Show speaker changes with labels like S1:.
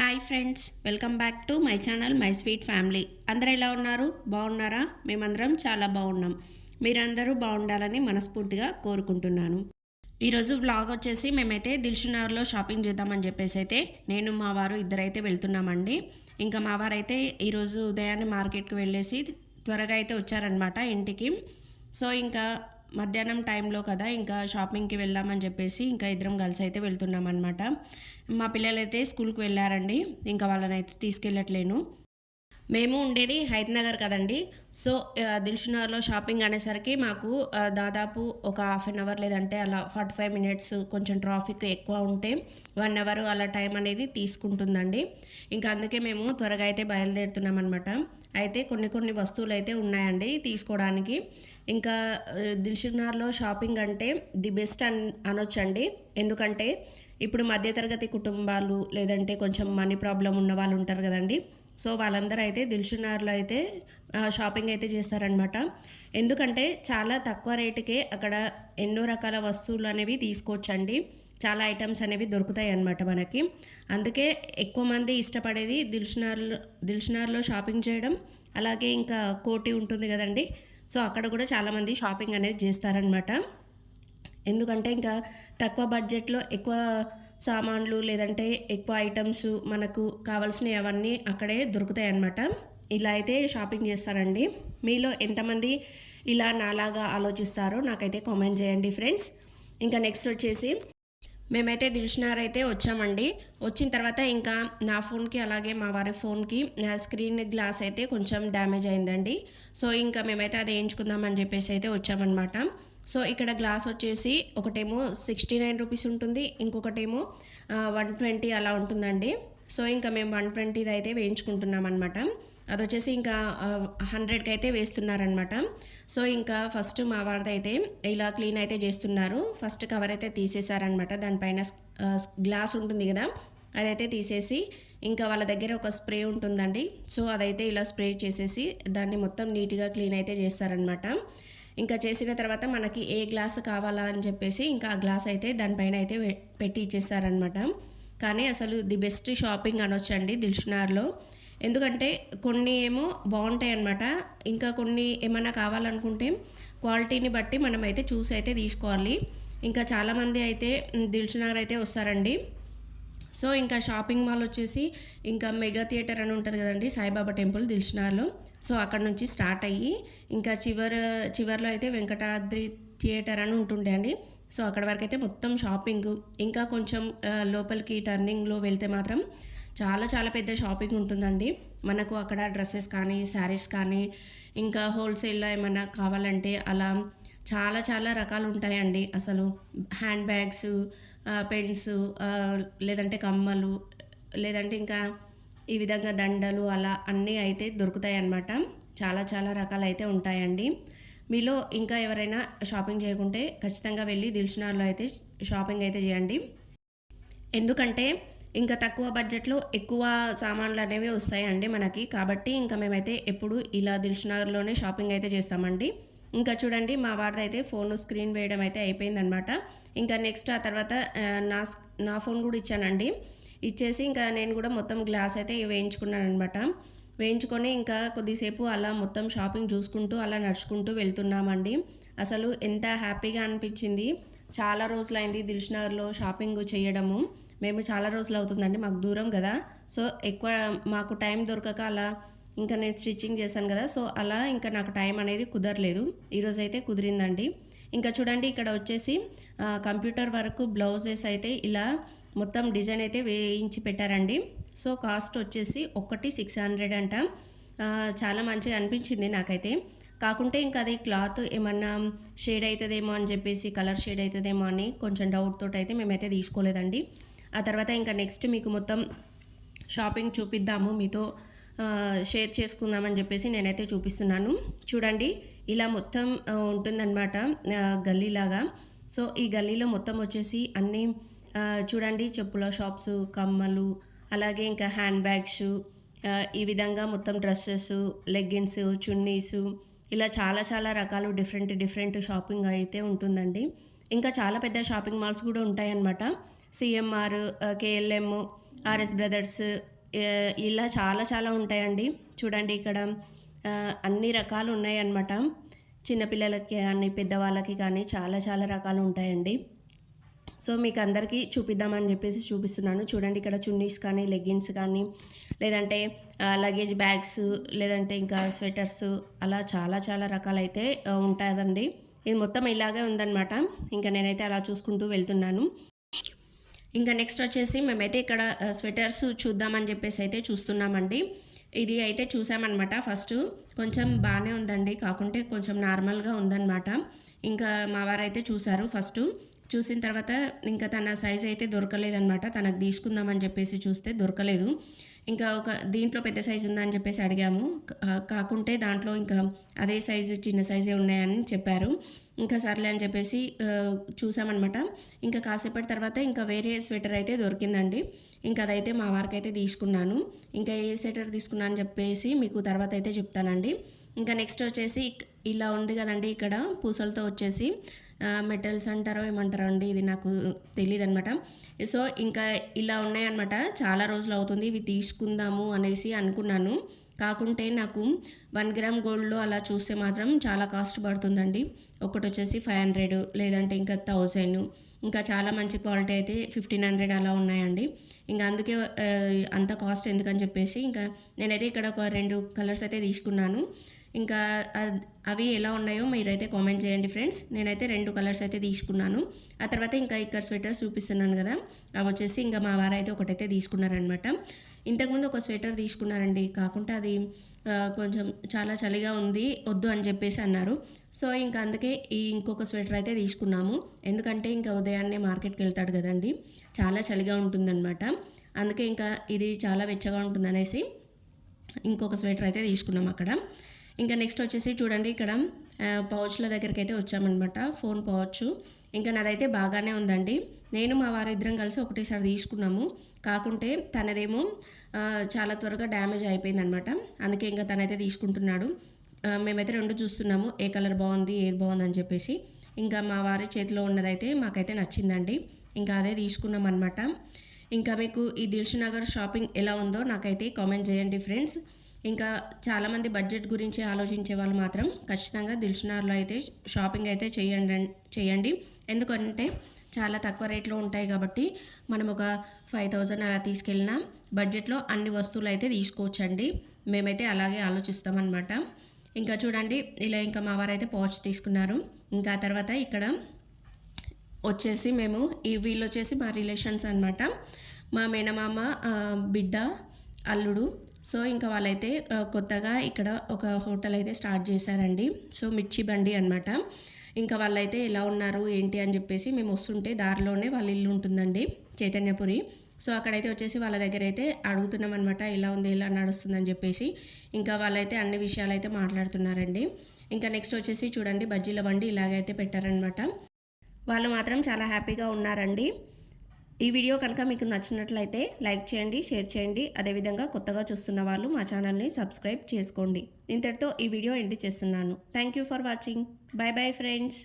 S1: Hi friends welcome back to my channel my sweet family అందరూ ఎలా ఉన్నారు? బాగున్నారా? మేమందరం చాలా బాగున్నాం. మీరందరూ బాగుండాలని మనస్ఫూర్తిగా కోరుకుంటున్నాను. ఈరోజు వ్లాగ్ వచ్చేసి మేమైతే దిల్షునగర్లో షాపింగ్ చేద్దామని చెప్పేసి అయితే నేను మా వారు ఇద్దరైతే వెళ్తున్నామండి. ఇంకా మా వారు అయితే ఈరోజు ఉదయాన్నే మార్కెట్కి వెళ్ళేసి త్వరగా అయితే వచ్చారనమాట ఇంటికి. సో ఇంకా మధ్యాహ్నం టైంలో కదా ఇంకా షాపింగ్కి వెళ్దామని చెప్పేసి ఇంకా ఇద్దరం కలిసి అయితే వెళ్తున్నాం అనమాట మా పిల్లలు అయితే స్కూల్కి వెళ్ళారండి. ఇంకా వాళ్ళని అయితే తీసుకెళ్ళట్లేను. మేము ఉండేది హైదనగర్ కదండి. సో దిల్షునగర్లో షాపింగ్ అనేసరికి మాకు దాదాపు ఒక హాఫ్ అన్ అవర్ లేదంటే అలా ఫార్టీ ఫైవ్ మినిట్స్ కొంచెం ట్రాఫిక్ ఎక్కువ ఉంటే వన్ అవర్ అలా టైం అనేది తీసుకుంటుందండి. ఇంకా అందుకే మేము త్వరగా అయితే బయలుదేరుతున్నాం అనమాట అయితే కొన్ని కొన్ని వస్తువులు అయితే ఉన్నాయండి తీసుకోవడానికి. ఇంకా ఆ, దిల్షునగర్లో షాపింగ్ అంటే ది బెస్ట్ అన్ అనొచ్చండి. ఎందుకంటే ఇప్పుడు మధ్యతరగతి కుటుంబాలు లేదంటే కొంచెం మనీ ప్రాబ్లం ఉన్న వాళ్ళు ఉంటారు కదండి. సో వాళ్ళందరూ అయితే దిల్షునార్లో అయితే షాపింగ్ అయితే చేస్తారనమాట ఎందుకంటే చాలా తక్కువ రేటుకే అక్కడ ఎన్నో రకాల వస్తువులు అనేవి తీసుకోవచ్చండి. చాలా ఐటమ్స్ అనేవి దొరుకుతాయి అన్నమాట మనకి. అందుకే ఎక్కువ మంది ఇష్టపడేది దిల్షునార్లో దిల్షునార్లో షాపింగ్ చేయడం. అలాగే ఇంకా కోటి ఉంటుంది కదండి. సో అక్కడ కూడా చాలామంది షాపింగ్ అనేది చేస్తారనమాట ఎందుకంటే ఇంకా తక్కువ బడ్జెట్లో ఎక్కువ సామాన్లు లేదంటే ఎక్కువ ఐటమ్స్ మనకు కావాల్సినవి అవన్నీ అక్కడే దొరుకుతాయి అన్నమాట ఇలా అయితే షాపింగ్ చేస్తారండి మీలో ఎంతమంది ఇలా నాలాగా ఆలోచిస్తారో నాకైతే కామెంట్ చేయండి ఫ్రెండ్స్. ఇంకా నెక్స్ట్ వచ్చేసి మేమైతే దిల్షునార్ అయితే వచ్చామండి. వచ్చిన తర్వాత ఇంకా నా ఫోన్కి అలాగే మా వారి ఫోన్కి నా స్క్రీన్ గ్లాస్ అయితే కొంచెం డ్యామేజ్ అయిందండి. సో ఇంకా మేమైతే అది వేయించుకుందామని చెప్పేసి అయితే వచ్చామన్నమాట. సో ఇక్కడ గ్లాస్ వచ్చేసి ఒకటేమో సిక్స్టీ నైన్ రూపీస్ ఉంటుంది ఇంకొకటేమో వన్ ట్వంటీ అలా ఉంటుందండి. సో ఇంకా మేము వన్ ట్వంటీది అయితే వేయించుకుంటున్నాం అనమాట అది వచ్చేసి ఇంకా హండ్రెడ్కి అయితే వేస్తున్నారనమాట సో ఇంకా ఫస్ట్ మా వారిది అయితే ఇలా క్లీన్ అయితే చేస్తున్నారు. ఫస్ట్ కవర్ అయితే తీసేశారనమాట దానిపైన గ్లాస్ ఉంటుంది కదా అదైతే తీసేసి ఇంకా వాళ్ళ దగ్గర ఒక స్ప్రే ఉంటుందండి. సో అదైతే ఇలా స్ప్రే చేసేసి దాన్ని మొత్తం నీట్గా క్లీన్ అయితే చేస్తారనమాట ఇంకా చేసిన తర్వాత మనకి ఏ గ్లాస్ కావాలా అని చెప్పేసి ఇంకా ఆ గ్లాస్ అయితే దానిపైన అయితే పెట్టి ఇచ్చేస్తారనమాట కానీ అసలు ది బెస్ట్ షాపింగ్ అనొచ్చండి దిల్షునార్లో ఎందుకంటే కొన్ని ఏమో బాగుంటాయి అన్నమాట. ఇంకా కొన్ని ఏమైనా కావాలనుకుంటే క్వాలిటీని బట్టి మనం అయితే చూసి అయితే తీసుకోవాలి. ఇంకా చాలామంది అయితే దిల్షునార్ అయితే వస్తారండి. సో ఇంకా షాపింగ్ మాల్ వచ్చేసి ఇంకా మెగా థియేటర్ అని ఉంటుంది కదండి సాయిబాబా టెంపుల్ దిల్షునార్లో సో అక్కడ నుంచి స్టార్ట్ అయ్యి ఇంకా చివరి చివరిలో అయితే వెంకటాద్రి థియేటర్ అని ఉంటుండే అండి. సో అక్కడ వరకు అయితే మొత్తం షాపింగ్. ఇంకా కొంచెం లోపలికి టర్నింగ్లో వెళ్తే మాత్రం చాలా చాలా పెద్ద షాపింగ్ ఉంటుందండి. మనకు అక్కడ డ్రెస్సెస్ కానీ శారీస్ కానీ ఇంకా హోల్సేల్లో ఏమైనా కావాలంటే అలా చాలా చాలా రకాలు ఉంటాయండి. అసలు హ్యాండ్ బ్యాగ్స్ పెన్స్ లేదంటే కమ్మలు లేదంటే ఇంకా ఈ విధంగా దండలు అలా అన్నీ అయితే దొరుకుతాయి అన్నమాట చాలా చాలా రకాలు అయితే ఉంటాయండి. మీలో ఇంకా ఎవరైనా షాపింగ్ చేయకుంటే ఖచ్చితంగా వెళ్ళి దిల్సునార్లో అయితే షాపింగ్ అయితే చేయండి. ఎందుకంటే ఇంకా తక్కువ బడ్జెట్లో ఎక్కువ సామాన్లు అనేవి వస్తాయండి మనకి. కాబట్టి ఇంకా మేమైతే ఎప్పుడు ఇలా దిల్సునార్లోనే షాపింగ్ అయితే చేస్తామండి. ఇంకా చూడండి మా వారిది అయితే ఫోన్ స్క్రీన్ వేయడం అయితే అయిపోయిందనమాట ఇంకా నెక్స్ట్ ఆ తర్వాత నా స్- నా ఫోన్ కూడా ఇచ్చానండి. ఇచ్చేసి ఇంకా నేను కూడా మొత్తం గ్లాస్ అయితే వేయించుకున్నాను అనమాట వేయించుకొని ఇంకా కొద్దిసేపు అలా మొత్తం షాపింగ్ చూసుకుంటూ అలా నడుచుకుంటూ వెళ్తున్నామండి. అసలు ఎంత హ్యాపీగా అనిపించింది. చాలా రోజులైంది దిల్షునగర్లో షాపింగ్ చేయడము. మేము చాలా రోజులు అవుతుందండి మాకు దూరం కదా. సో ఎక్కువ మాకు టైం దొరకక అలా ఇంకా నేను స్టిచ్చింగ్ చేశాను కదా సో అలా ఇంకా నాకు టైం అనేది కుదరలేదు. ఈరోజు అయితే కుదిరిందండి. ఇంకా చూడండి ఇక్కడ వచ్చేసి కంప్యూటర్ వరకు బ్లౌజెస్ అయితే ఇలా మొత్తం డిజైన్ అయితే వేయించి పెట్టారండి. సో కాస్ట్ వచ్చేసి ఒకటి సిక్స్ హండ్రెడ్ అంట. చాలా మంచిగా అనిపించింది నాకైతే. కాకుంటే ఇంకా అది క్లాత్ ఏమన్నా షేడ్ అవుతుందేమో అని చెప్పేసి కలర్ షేడ్ అవుతుందేమో అని కొంచెం డౌట్ తోటి అయితే మేమైతే తీసుకోలేదండి. ఆ తర్వాత ఇంకా నెక్స్ట్ మీకు మొత్తం షాపింగ్ చూపిద్దాము మీతో షేర్ చేసుకుందామని చెప్పేసి నేనైతే చూపిస్తున్నాను. చూడండి ఇలా మొత్తం ఉంటుందన్నమాట గల్లీలాగా. సో ఈ గల్లీలో మొత్తం వచ్చేసి అన్నీ చూడండి చెప్పుల షాప్స్ కమ్మలు అలాగే ఇంకా హ్యాండ్ బ్యాగ్స్ ఈ విధంగా మొత్తం డ్రెస్సెస్ లెగ్గిన్స్ చున్నీస్ ఇలా చాలా చాలా రకాలు డిఫరెంట్ డిఫరెంట్ షాపింగ్ అయితే ఉంటుందండి. ఇంకా చాలా పెద్ద షాపింగ్ మాల్స్ కూడా ఉంటాయన్నమాట. సిఎంఆర్ కేఎల్ఎం ఆర్ఎస్ బ్రదర్స్ ఇలా చాలా చాలా ఉంటాయండి. చూడండి ఇక్కడ అన్ని రకాలు ఉన్నాయి అన్నమాట చిన్నపిల్లలకి కానీ పెద్దవాళ్ళకి కానీ చాలా చాలా రకాలు ఉంటాయండి. సో మీకు అందరికీ చూపిద్దామని చెప్పేసి చూపిస్తున్నాను. చూడండి ఇక్కడ చున్నీస్ కానీ లెగ్గిన్స్ కానీ లేదంటే లగేజ్ బ్యాగ్స్ లేదంటే ఇంకా స్వెటర్స్ అలా చాలా చాలా రకాలైతే ఉంటుందండి. ఇది మొత్తం ఇలాగే ఉందన్నమాట. ఇంకా నేనైతే అలా చూసుకుంటూ వెళ్తున్నాను. ఇంకా నెక్స్ట్ వచ్చేసి మేమైతే ఇక్కడ స్వెటర్స్ చూద్దామని చెప్పేసి అయితే చూస్తున్నామండి. ఇది అయితే చూసామన్నమాట. ఫస్ట్ కొంచెం బాగానే ఉందండి. కాకుంటే కొంచెం నార్మల్గా ఉందన్నమాట. ఇంకా మా వారైతే చూశారు ఫస్ట్ చూసిన తర్వాత ఇంకా తన సైజ్ అయితే దొరకలేదనమాట తనకు తీసుకుందామని చెప్పేసి చూస్తే దొరకలేదు. ఇంకా ఒక దీంట్లో పెద్ద సైజు ఉందని చెప్పేసి అడిగాము. కాకుంటే దాంట్లో ఇంకా అదే సైజు చిన్న సైజే ఉన్నాయని చెప్పారు. ఇంకా సర్లే అని చెప్పేసి చూసామన్నమాట. ఇంకా కాసేపటి తర్వాత ఇంకా వేరే స్వెటర్ అయితే దొరికిందండి. ఇంకా అదైతే మా వారికి అయితే తీసుకున్నాను. ఇంకా ఏ స్వెటర్ తీసుకున్నాను అని చెప్పేసి మీకు తర్వాత అయితే చెప్తానండి. ఇంకా నెక్స్ట్ వచ్చేసి ఇలా ఉంది కదండి ఇక్కడ పూసలతో వచ్చేసి మెటల్స్ అంటారో ఏమంటారో అండి ఇది నాకు తెలియదు అనమాట సో ఇంకా ఇలా ఉన్నాయన్నమాట. చాలా రోజులు అవుతుంది ఇవి తీసుకుందాము అనేసి అనుకున్నాను. కాకుంటే నాకు వన్ గ్రామ్ గోల్డ్లో అలా చూస్తే మాత్రం చాలా కాస్ట్ పడుతుందండి. ఒకటి వచ్చేసి ఫైవ్ హండ్రెడ్ లేదంటే ఇంకా థౌజండ్. ఇంకా చాలా మంచి క్వాలిటీ అయితే ఫిఫ్టీన్ హండ్రెడ్ అలా ఉన్నాయండి. ఇంకా అందుకే అంత కాస్ట్ ఎందుకని చెప్పేసి ఇంకా నేనైతే ఇక్కడ ఒక రెండు కలర్స్ అయితే తీసుకున్నాను. ఇంకా అవి ఎలా ఉన్నాయో మీరైతే కామెంట్ చేయండి ఫ్రెండ్స్. నేనైతే రెండు కలర్స్ అయితే తీసుకున్నాను. ఆ తర్వాత ఇంకా ఇక్కడ స్వెటర్స్ చూపిస్తున్నాను కదా. అవి వచ్చేసి ఇంకా మా వారైతే ఒకటైతే తీసుకున్నారనమాట ఇంతకుముందు ఒక స్వెటర్ తీసుకున్నారండి. కాకుండా అది కొంచెం చాలా చలిగా ఉంది వద్దు అని చెప్పేసి అన్నారు. సో ఇంకా అందుకే ఈ ఇంకొక స్వెటర్ అయితే తీసుకున్నాము. ఎందుకంటే ఇంకా ఉదయాన్నే మార్కెట్కి వెళ్తాడు కదండి. చాలా చలిగా ఉంటుందన్నమాట. అందుకే ఇంకా ఇది చాలా వెచ్చగా ఉంటుందనేసి ఇంకొక స్వెటర్ అయితే తీసుకున్నాం అక్కడ. ఇంకా నెక్స్ట్ వచ్చేసి చూడండి ఇక్కడ పౌచ్ల దగ్గరికి అయితే వచ్చామన్నమాట. Phone pouch. ఇంకా నాదైతే బాగానే ఉందండి. నేను మా వారిద్దరం కలిసి ఒకటేసారి తీసుకున్నాము. కాకుంటే తనదేమో చాలా త్వరగా డ్యామేజ్ అయిపోయింది అనమాట అందుకే ఇంకా తనైతే తీసుకుంటున్నాడు. మేమైతే రెండు చూస్తున్నాము. ఏ కలర్ బాగుంది ఏది బాగుంది అని చెప్పేసి. ఇంకా మా వారి చేతిలో ఉన్నదైతే మాకైతే నచ్చిందండి. ఇంకా అదే తీసుకున్నాం అనమాట ఇంకా మీకు ఈ దిల్షు నగర్ షాపింగ్ ఎలా ఉందో నాకైతే కామెంట్ చేయండి ఫ్రెండ్స్. ఇంకా చాలామంది బడ్జెట్ గురించి ఆలోచించే వాళ్ళు మాత్రం ఖచ్చితంగా దిల్షునగర్లో అయితే షాపింగ్ అయితే చేయండి చేయండి. ఎందుకంటే చాలా తక్కువ రేట్లో ఉంటాయి కాబట్టి మనం ఒక ఫైవ్ థౌజండ్ అలా తీసుకెళ్ళినా బడ్జెట్లో అన్ని వస్తువులు అయితే తీసుకోవచ్చండి. మేమైతే అలాగే ఆలోచిస్తామన్నమాట. ఇంకా చూడండి ఇలా ఇంకా మా వారైతే పౌచ్ తీసుకున్నారు. ఇంకా తర్వాత ఇక్కడ వచ్చేసి మేము ఈ వీళ్ళు వచ్చేసి మా రిలేషన్స్ అనమాట మా మేనమామ బిడ్డ అల్లుడు. సో ఇంకా వాళ్ళైతే కొత్తగా ఇక్కడ ఒక హోటల్ అయితే స్టార్ట్ చేశారండి. సో మిర్చి బండి అన్నమాట. ఇంకా వాళ్ళైతే ఎలా ఉన్నారు ఏంటి అని చెప్పేసి మేము వస్తుంటే దారిలోనే వాళ్ళ ఇల్లు ఉంటుందండి చైతన్యపురి. సో అక్కడైతే వచ్చేసి వాళ్ళ దగ్గర అయితే అడుగుతున్నాం అనమాట ఎలా ఉంది ఎలా నడుస్తుందని చెప్పేసి. ఇంకా వాళ్ళైతే అన్ని విషయాలు అయితే మాట్లాడుతున్నారండి. ఇంకా నెక్స్ట్ వచ్చేసి చూడండి బజ్జీల బండి ఇలాగైతే పెట్టారనమాట వాళ్ళు మాత్రం చాలా హ్యాపీగా ఉన్నారండి. ఈ వీడియో కనుక మీకు నచ్చినట్లయితే లైక్ చేయండి షేర్ చేయండి. అదేవిధంగా కొత్తగా చూస్తున్న వాళ్ళు మా ఛానల్ని సబ్స్క్రైబ్ చేసుకోండి. ఇంతటితో ఈ వీడియో ఎండ్ చేస్తున్నాను. Thank you for watching. Bye bye friends.